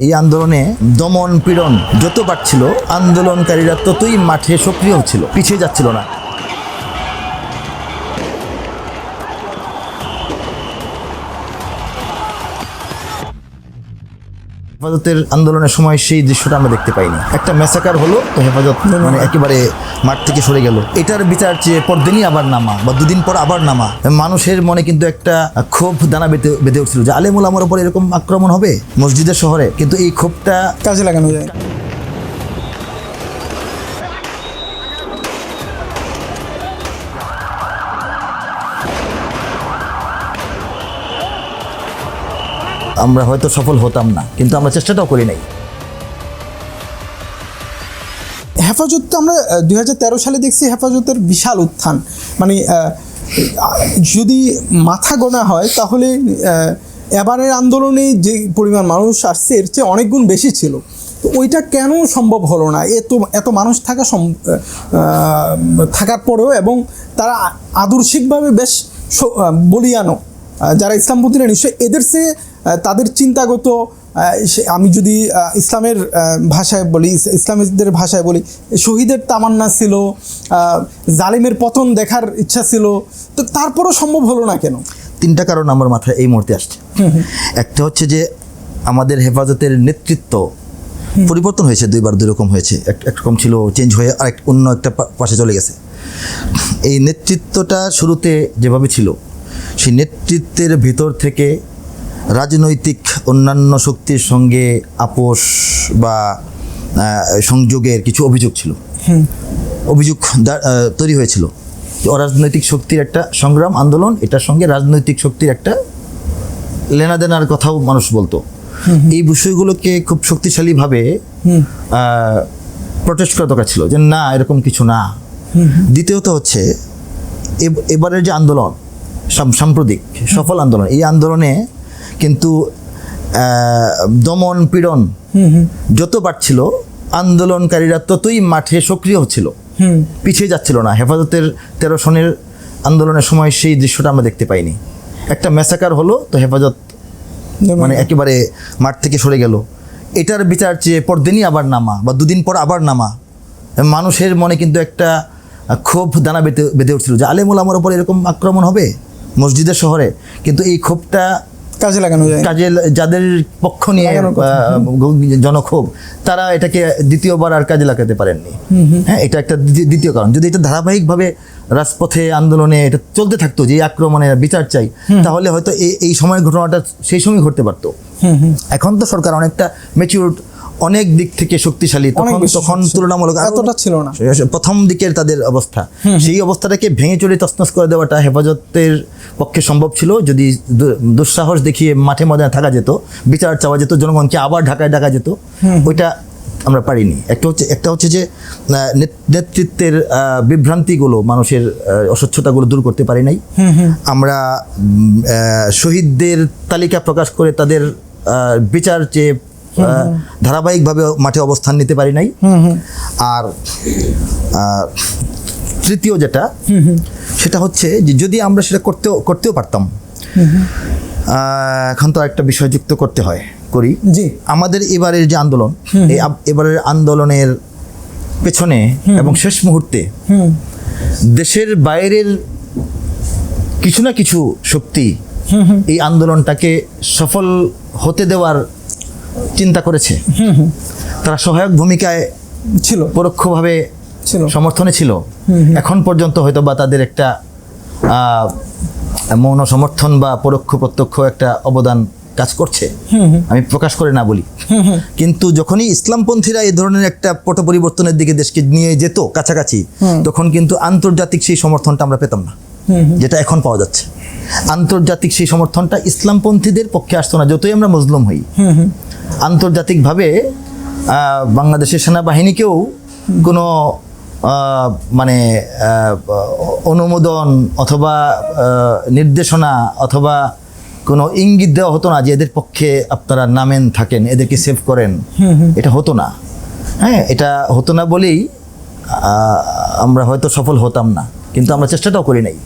এই আন্দোলনে দমন পীড়ন যত বাড়ছিল আন্দোলনকারীরা ততই মাঠে সক্রিয় হচ্ছিল পিছিয়ে যাচ্ছিল না। হেফাজতের আন্দোলনের সময় সেই দৃশ্যটা আমরা দেখতে পাইনি। একটা মেসাকার হলো তো হেফাজত মানে একেবারে মাঠ থেকে সরে গেল। এটার বিচার চেয়ে পরদিনই আবার নামা বা দুদিন পর আবার নামা। মানুষের মনে কিন্তু একটা ক্ষোভ দানা বেঁধে বেঁধে উঠছিল যে আলেমুল আমার উপর এরকম আক্রমণ হবে মসজিদের শহরে? কিন্তু এই ক্ষোভটা কাজে লাগানো যায়। আমরা হয়তো সফল হতাম না, কিন্তু আমরা চেষ্টাটাও করি নাই। হেফাজত তো আমরা দুই হাজার তেরো সালে দেখছি হেফাজতের বিশাল উত্থান। মানে যদি মাথা গোনা হয়, তাহলে এবারের আন্দোলনে যে পরিমাণ মানুষ আসছে, এর চেয়ে অনেক গুণ বেশি ছিল। তো ওইটা কেন সম্ভব হলো না? এত এত মানুষ থাকা থাকার পরেও এবং তারা আদর্শিকভাবে বেশ বলিয়ানো। যারা ইসলামপন্থীরা নিশ্চয়ই এদের আহ, তাদের চিন্তাগত আমি যদি ইসলামের ভাষায় বলি ইস- ইসলামিকদের ভাষায় বলি শহীদের তামান্না ছিল জালিমের পতন দেখার ইচ্ছা ছিল তো তারপরও সম্ভব হলো না কেন? তিনটা কারণ আমার মাথায় এই মুহূর্তে আসছে। একটা হচ্ছে যে আমাদের হেফাজতের নেতৃত্ব পরিবর্তন হয়েছে দুইবার দুই রকম হয়েছে। এক- একরকম ছিল চেঞ্জ হয়ে আরেক অন্য একটা পাশে চলে গেছে। এই নেতৃত্বটা শুরুতে যেভাবে ছিল সেই নেতৃত্বের ভিতর থেকে রাজনৈতিক অন্যান্য শক্তির সঙ্গে আপোষ বা সংযোগের কিছু অভিযোগ ছিল। অভিযোগ তৈরি হয়েছিল। অরাজনৈতিক শক্তির একটা সংগ্রাম আন্দোলন এটার সঙ্গে রাজনৈতিক শক্তির একটা লেনাদেনার কথাও মানুষ বলতো। এই বিষয়গুলোকে খুব শক্তিশালীভাবে প্রটেস্ট করা দরকার ছিল যে না এরকম কিছু না। দ্বিতীয়ত হচ্ছে এব- এবারের যে আন্দোলন সাম্প্রতিক সফল আন্দোলন। এই আন্দোলনে কিন্তু দমন পীড়ন যত বাড়ছিল আন্দোলনকারীরা ততই মাঠে সক্রিয় হচ্ছিল পিছিয়ে যাচ্ছিল না। হেফাজতের তেরো সনের আন্দোলনের সময় সেই দৃশ্যটা আমরা দেখতে পাইনি। একটা মেসাকার হলো তো হেফাজত মানে একেবারে মাঠ থেকে সরে গেল। এটার বিচার চেয়ে পরদিনই আবার নামা বা দুদিন পর আবার নামা। মানুষের মনে কিন্তু একটা ক্ষোভ দানা বেঁধে বেঁধে উঠছিল যে আলেমুল আমার উপর এরকম আক্রমণ হবে? মসজিদের শহরে কিন্তু এই ক্ষোভটা কাজে লাগানো যায়। কাজে যাদের পক্ষ নিয়ে জনক্ষোভ তারা এটাকে দ্বিতীয়বার আর কাজে লাগাতে পারেননি। হ্যাঁ এটা একটা দ্বি- দ্বিতীয় কারণ। যদি এটা ধারাবাহিকভাবে রাজপথে আন্দোলনে এটা চলতে থাকতো যে এই আক্রমণের বিচার চাই তাহলে হয়তো এই এই সময়ের ঘটনাটা সেই সময় ঘটতে পারতো। এখন তো সরকার অনেকটা ম্যাচিউর অনেক দিক থেকে শক্তিশালী তখন তখন তুলনামূলক এতটা ছিল না। প্রথম দিকের তাদের অবস্থা। সেই অবস্থাটাকে ভেঙে চুরে তছনছ করে দেওয়াটা হেফাজতের পক্ষে সম্ভব ছিল। যদি দুঃসাহস দেখিয়ে মাঠে ময়দানে থাকা যেত বিচার চাওয়া যেত জনগণকে আবার ঢাকায় ডাকা যেত ওইটা আমরা পারিনি। একটা হচ্ছে একটা হচ্ছে যে নেতৃত্বের বিভ্রান্তিগুলো মানুষের অস্বচ্ছতাগুলো দূর করতে পারি নাই। আমরা শহীদদের তালিকা প্রকাশ করে তাদের বিচার চেয়ে ধারাবাহিকভাবে মাঠে অবস্থান নিতে পারি নাই। আর তৃতীয় যেটা সেটা হচ্ছে যে যদি আমরা সেটা করতেও করতেও পারতাম এখন তো একটা বিষয় যুক্ত করতে হয় করি। জি। আমাদের এবারের যে আন্দোলন এই এবারের আন্দোলনের পেছনে এবং শেষ মুহূর্তে দেশের বাইরের কিছু না কিছু শক্তি এই আন্দোলনটাকে সফল হতে দেওয়ার চিন্তা করেছে। তারা সহায়ক ভূমিকায় ছিল। পরোক্ষভাবে ছিল। সমর্থনে ছিল। এখন পর্যন্ত হয়তো বা তাদের একটা মৌন সমর্থন বা পরোক্ষ প্রত্যক্ষ একটা অবদান কাজ করছে। আমি প্রকাশ করে না বলি। কিন্তু যখনই ইসলামপন্থীরা এই ধরনের একটা পট পরিবর্তনের দিকে দেশকে নিয়ে যেত কাছাকাছি তখন কিন্তু আন্তর্জাতিক সেই সমর্থনটা আমরা পেতাম না। যেটা এখন পাওয়া যাচ্ছে। আন্তর্জাতিক সেই সমর্থনটা ইসলামপন্থীদের পক্ষে আসতো না যতই আমরা মজলুম হই। আন্তর্জাতিকভাবে বাংলাদেশের সেনাবাহিনীকেও কোনো মানে অনুমোদন অথবা নির্দেশনা অথবা কোনো ইঙ্গিত দেওয়া হতো না যে এদের পক্ষে আপনারা নামেন থাকেন এদেরকে সেভ করেন। এটা হতো না। হ্যাঁ এটা হতো না বলেই আমরা হয়তো সফল হতাম না। কিন্তু আমরা চেষ্টাটাও করি নাই।